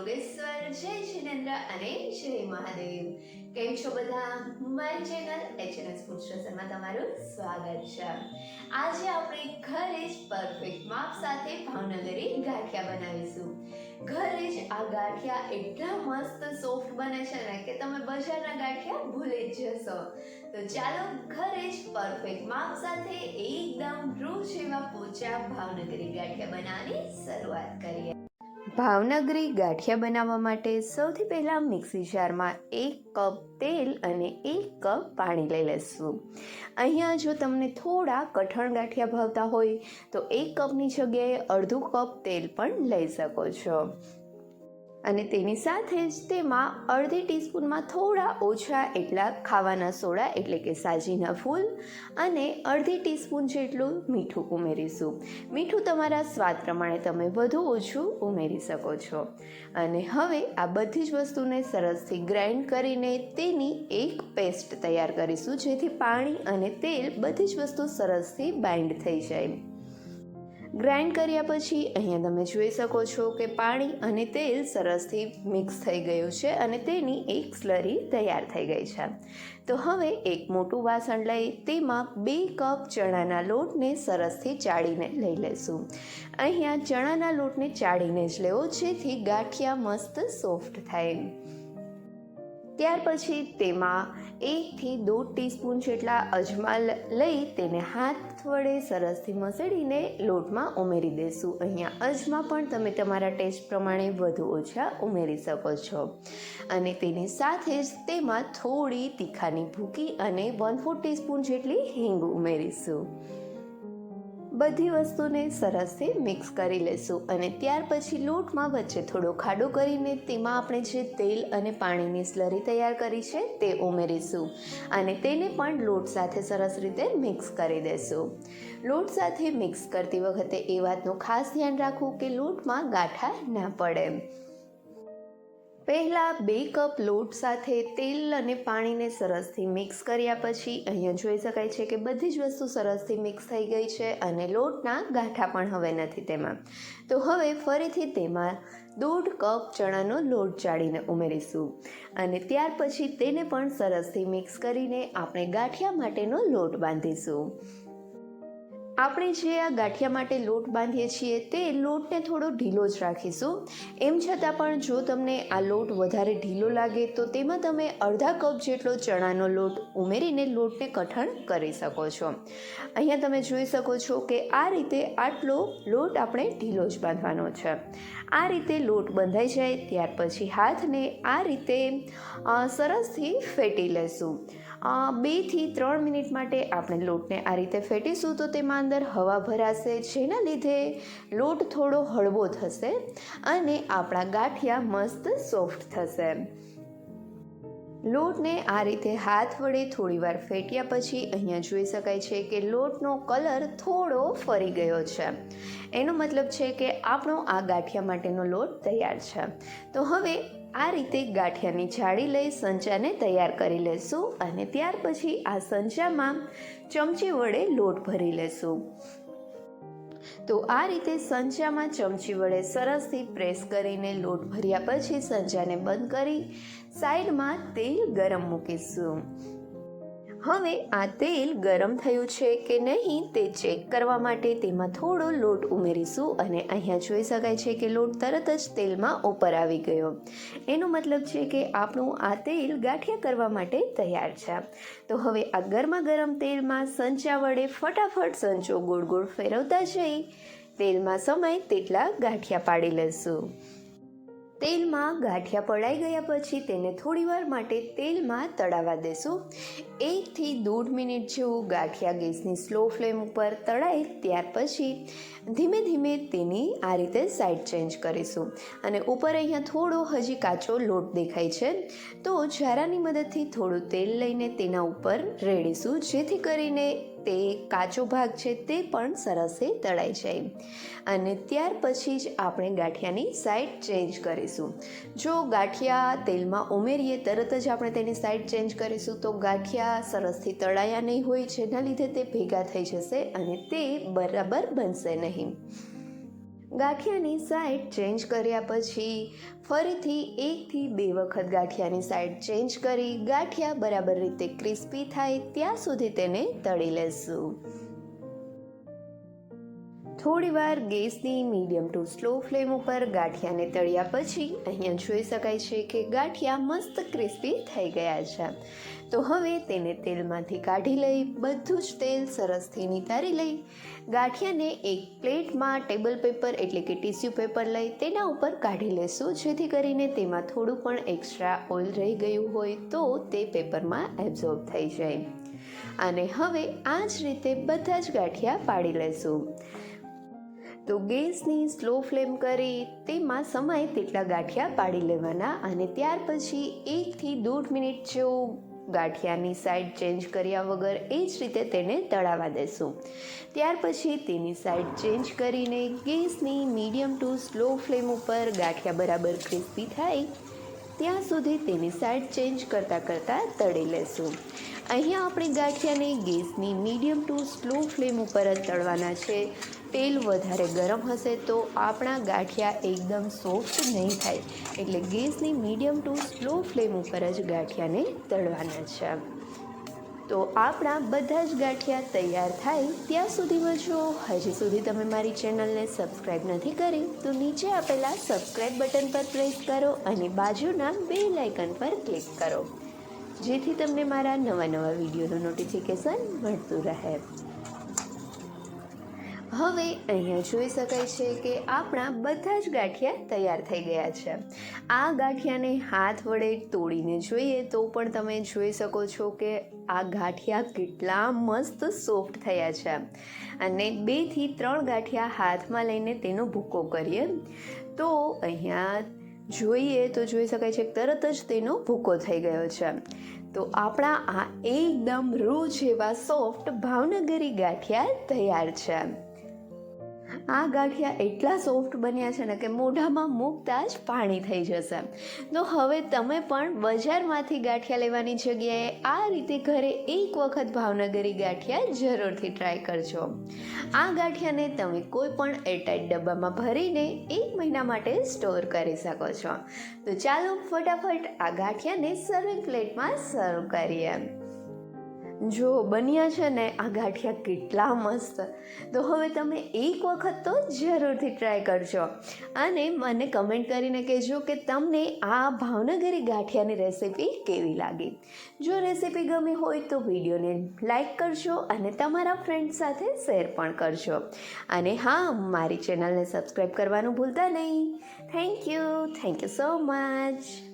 યોગેશ્વર જય જિનેન્દ્ર અને જય મહાદેવ કેમ છો બધા? મારી ચેનલ એચએનએસ ફૂડ સ્ટેશનમાં તમારું સ્વાગત છે. આજે આપણે ઘરે જ પરફેક્ટ માપ સાથે ભાવનગરી ગાંઠિયા બનાવીશું. ઘરે જ આ ગાંઠિયા એટલા મસ્ત સોફ્ટ બને છે ને કે તમે બજારના ગાંઠિયા ભૂલી જ જશો. તો ચાલો ઘરે જ પરફેક્ટ માપ સાથે એકદમ રૂ જેવા પોચા ભાવનગરી ગાંઠિયા બનાવવાની શરૂઆત કરીએ. ભાવનગરી ગાંઠિયા બનાવવા માટે સૌથી પહેલાં મિક્સી જારમાં એક કપ તેલ અને એક કપ પાણી લઈ લેશું. અહીંયા જો તમને થોડા કઠણ ગાંઠિયા ભાવતા હોય, તો એક કપની જગ્યાએ અડધું કપ તેલ પણ લઈ શકો છો. અને તેની સાથે જ તેમાં અડધી ટીસ્પૂનમાં થોડા ઓછા એટલા ખાવાના સોડા એટલે કે સાજીના ફૂલ અને અડધી ટીસ્પૂન જેટલું મીઠું ઉમેરીશું. મીઠું તમારા સ્વાદ પ્રમાણે તમે વધુ ઓછું ઉમેરી શકો છો. અને હવે આ બધી જ વસ્તુને સરસથી ગ્રાઇન્ડ કરીને તેની એક પેસ્ટ તૈયાર કરીશું, જેથી પાણી અને તેલ બધી જ વસ્તુ સરસથી બાઇન્ડ થઈ જાય. ગ્રાઇન્ડ કર્યા પછી અહીંયા તમે જોઈ શકો છો કે પાણી અને તેલ સરસથી મિક્સ થઈ ગયું છે અને તેની એક સ્લરી તૈયાર થઈ ગઈ છે. તો હવે એક મોટું વાસણ લઈ તેમાં બે કપ ચણાના લોટને સરસથી ચાળીને લઈ લેશું અહીંયા ચણાના લોટને ચાળીને જ લેવો, જેથી ગાંઠિયા મસ્ત સોફ્ટ થાય. ત્યાર પછી તેમાં એકથી દોઢ ટીસ્પૂન જેટલા અજમા લઈ તેને હાથ વડે સરસથી મસળીને લોટમાં ઉમેરી દેશું. અહીંયા અજમા પણ તમે તમારા ટેસ્ટ પ્રમાણે વધુ ઓછા ઉમેરી શકો છો. અને તેની સાથે જ તેમાં થોડી તીખાની ભૂકી અને વન ફોર ટીસ્પૂન જેટલી હિંગ ઉમેરીશું. બધી વસ્તુને સરસથી મિક્સ કરી લેશું અને ત્યાર પછી લોટમાં વચ્ચે થોડો ખાડો કરીને તેમાં આપણે જે તેલ અને પાણીની સ્લરી તૈયાર કરી છે તે ઉમેરીશું અને તેને પણ લોટ સાથે સરસ રીતે મિક્સ કરી દેશું. લોટ સાથે મિક્સ કરતી વખતે એ વાતનું ખાસ ધ્યાન રાખવું કે લોટમાં ગાંઠા ના પડે. પહેલાં બે કપ લોટ સાથે તેલ અને પાણીને સરસથી મિક્સ કર્યા પછી અહીંયા જોઈ શકાય છે કે બધી જ વસ્તુ સરસથી મિક્સ થઈ ગઈ છે અને લોટના ગાંઠા પણ હવે નથી તેમાં. તો હવે ફરીથી તેમાં દોઢ કપ ચણાનો લોટ ચાળીને ઉમેરીશું અને ત્યાર પછી તેને પણ સરસથી મિક્સ કરીને આપણે ગાંઠિયા માટેનો લોટ બાંધીશું. આપણે જે આ ગાંઠિયા માટે લોટ બાંધીએ છીએ તે લોટને થોડો ઢીલો જ રાખીશું. એમ છતાં પણ જો તમને આ લોટ વધારે ઢીલો લાગે તો તેમાં તમે અડધા કપ જેટલો ચણાનો લોટ ઉમેરીને લોટને કઠણ કરી શકો છો. અહીંયા તમે જોઈ શકો છો કે આ રીતે આટલો લોટ આપણે ઢીલો જ બાંધવાનો છે. આ રીતે લોટ બંધાઈ જાય ત્યાર પછી હાથને આ રીતે સરસથી ફેટી લેશું. બેથી ત્રણ મિનિટ માટે આપણે લોટને આ રીતે ફેટીશું તો તેમાં અંદર હવા ભરાશે, જેના લીધે લોટ થોડો હળવો થશે અને આપણા ગાંઠિયા મસ્ત સોફ્ટ થશે. લોટને આ રીતે હાથ વડે થોડીવાર ફેટ્યા પછી અહીંયા જોઈ શકાય છે કે લોટનો કલર થોડો ફરી ગયો છે. એનો મતલબ છે કે આપણો આ ગાંઠિયા માટેનો લોટ તૈયાર છે. તો હવે આ રીતે ગાંઠિયાની જાળી લઈ સંચાને તૈયાર કરી લેશું અને ત્યાર પછી આ સંચામાં ચમચી વડે લોટ ભરી લેશું. તો આ રીતે સંચામાં ચમચી વડે સરસથી પ્રેસ કરીને લોટ ભર્યા પછી સંચાને બંધ કરી સાઈડમાં તેલ ગરમ મૂકીશું. હવે આ તેલ ગરમ થયું છે કે નહીં તે ચેક કરવા માટે તેમાં થોડો લોટ ઉમેરીશું અને અહીંયા જોઈ શકાય છે કે લોટ તરત જ તેલમાં ઉપર આવી ગયો. એનો મતલબ છે કે આપણું આ તેલ ગાંઠિયા કરવા માટે તૈયાર છે. તો હવે આ ગરમા ગરમ તેલમાં સંચા વડે ફટાફટ સંચો ગોળ ગોળ ફેરવતા જઈ તેલમાં સમય તેટલા ગાંઠિયા પાડી લેશું તેલમાં ગાંઠિયા પડાઈ ગયા પછી તેને થોડીવાર માટે તેલમાં તળાવા દેશું. એકથી દોઢ મિનિટ જેવું ગાંઠિયા ગેસની સ્લો ફ્લેમ ઉપર તળાય ત્યાર પછી ધીમે ધીમે તેની આ રીતે સાઈડ ચેન્જ કરીશું. અને ઉપર અહીંયા થોડો હજી કાચો લોટ દેખાય છે. તો ઝારાની મદદથી થોડું તેલ લઈને તેના ઉપર રેડીશું. જેથી કરીને તે કાચો ભાગ છે તે પણ સરસે તળાઈ જાય. અને ત્યાર પછી જ આપણે ગાંઠિયાની સાઈડ ચેન્જ કરીશું. જો ગાંઠિયા તેલમાં ઉમેરીએ, તરત જ આપણે તેની સાઈડ ચેન્જ કરીશું. તો ગાંઠિયા સરસથી તળાયા નહીં હોય, જેના લીધે તે ભેગા થઈ જશે અને તે બરાબર બનશે નહીં. ગાંઠિયાની સાઈડ ચેન્જ કર્યા પછી ફરીથી એકથી બે વખત ગાંઠિયાની સાઈડ ચેન્જ કરી ગાંઠિયા બરાબર રીતે ક્રિસ્પી થાય ત્યાં સુધી તેને તળી લેશું. થોડીવાર ગેસની મીડિયમ ટુ સ્લો ફ્લેમ ઉપર ગાંઠિયાને તળ્યા પછી અહીંયા જોઈ શકાય છે કે ગાંઠિયા મસ્ત ક્રિસ્પી થઈ ગયા છે. તો હવે તેને તેલમાંથી કાઢી લઈ, બધું જ તેલ સરસથી નિતારી લઈ, ગાંઠિયાને એક પ્લેટમાં ટેબલ પેપર એટલે કે ટીસ્યુ પેપર લઈ તેના ઉપર કાઢી લેશું. જેથી કરીને તેમાં થોડું પણ એક્સ્ટ્રા ઓઇલ રહી ગયું હોય તો તે પેપરમાં એબ્ઝોર્બ થઈ જાય. અને હવે આ જ રીતે બધા જ ગાંઠિયા પાડી લેશું. તો ગેસની સ્લો ફ્લેમ કરી તેમાં સમાય તેટલા ગાંઠિયા પાડી લેવાના અને ત્યાર પછી એકથી દોઢ મિનિટ જેવું ગાંઠિયાની સાઈડ ચેન્જ કર્યા વગર એ જ રીતે તેને તળાવા દેશું. ત્યાર પછી તેની સાઈડ ચેન્જ કરીને ગેસની મીડિયમ ટુ સ્લો ફ્લેમ ઉપર ગાંઠિયા બરાબર ક્રિસ્પી થાય ત્યાં સુધી તેની સાઈડ ચેન્જ કરતાં કરતાં તળી લેશું. અહીંયા આપણે ગાંઠિયાને ગેસની મીડિયમ ટુ સ્લો ફ્લેમ ઉપર જ તળવાના છે. તેલ વધારે ગરમ હશે તો આપણા ગાંઠિયા એકદમ સોફ્ટ નહીં થાય. એટલે ગેસની મીડિયમ ટુ સ્લો ફ્લેમ ઉપર જ ગાંઠિયાને તળવાના છે. તો આપણા બધા જ ગાંઠિયા તૈયાર થાય ત્યાં સુધીમાં જો હજી સુધી તમે મારી ચેનલને સબસ્ક્રાઈબ નથી કરી તો નીચે આપેલા સબસ્ક્રાઈબ બટન પર પ્રેસ કરો અને બાજુના બે લાઇકન પર ક્લિક કરો. જેથી તમને મારા નવા નવા વિડીયોનું નોટિફિકેશન મળતું રહે. હવે અહીંયા જોઈ શકાય છે કે આપણા બધા જ ગાંઠિયા તૈયાર થઈ ગયા છે. આ ગાંઠિયાને હાથ વડે તોડીને જોઈએ તો પણ તમે જોઈ શકો છો કે આ ગાંઠિયા કેટલા મસ્ત સોફ્ટ થયા છે. અને બેથી ત્રણ ગાંઠિયા હાથમાં લઈને તેનો ભૂકો કરીએ તો અહીંયા જોઈએ તો જોઈ શકાય છે તરત જ તેનો ભૂકો થઈ ગયો છે. તો આપણા આ એકદમ રૂ જેવા સોફ્ટ ભાવનગરી ગાંઠિયા તૈયાર છે. આ ગાંઠિયા એટલા સોફ્ટ બન્યા છે ને કે મોઢામાં મૂકતા જ પાણી થઈ જશે. તો હવે તમે પણ બજારમાંથી ગાંઠિયા લેવાની જગ્યાએ આ રીતે ઘરે એક વખત ભાવનગરી ગાંઠિયા જરૂરથી ટ્રાય કરજો. આ ગાંઠિયાને તમે કોઈ પણ એરટાઈટ ડબ્બામાં ભરીને એક મહિના માટે સ્ટોર કરી શકો છો. તો ચાલો ફટાફટ આ ગાંઠિયાને સર્વિંગ પ્લેટમાં સર્વ કરીએ. જો બન્યા છે ને, આ ગાંઠિયા કેટલા મસ્ત. તો હવે તમે એક વખત તો જરૂરથી ટ્રાય કરજો. અને મને કમેન્ટ કરીને કહેજો કે તમને આ ભાવનગરી ગાંઠિયાની રેસીપી કેવી લાગી. જો રેસીપી ગમી હોય તો વિડીયોને લાઈક કરજો અને તમારા ફ્રેન્ડ સાથે શેર પણ કરજો. અને હા, મારી ચેનલને સબસ્ક્રાઈબ કરવાનું ભૂલતા નહીં. Thank you thank you so much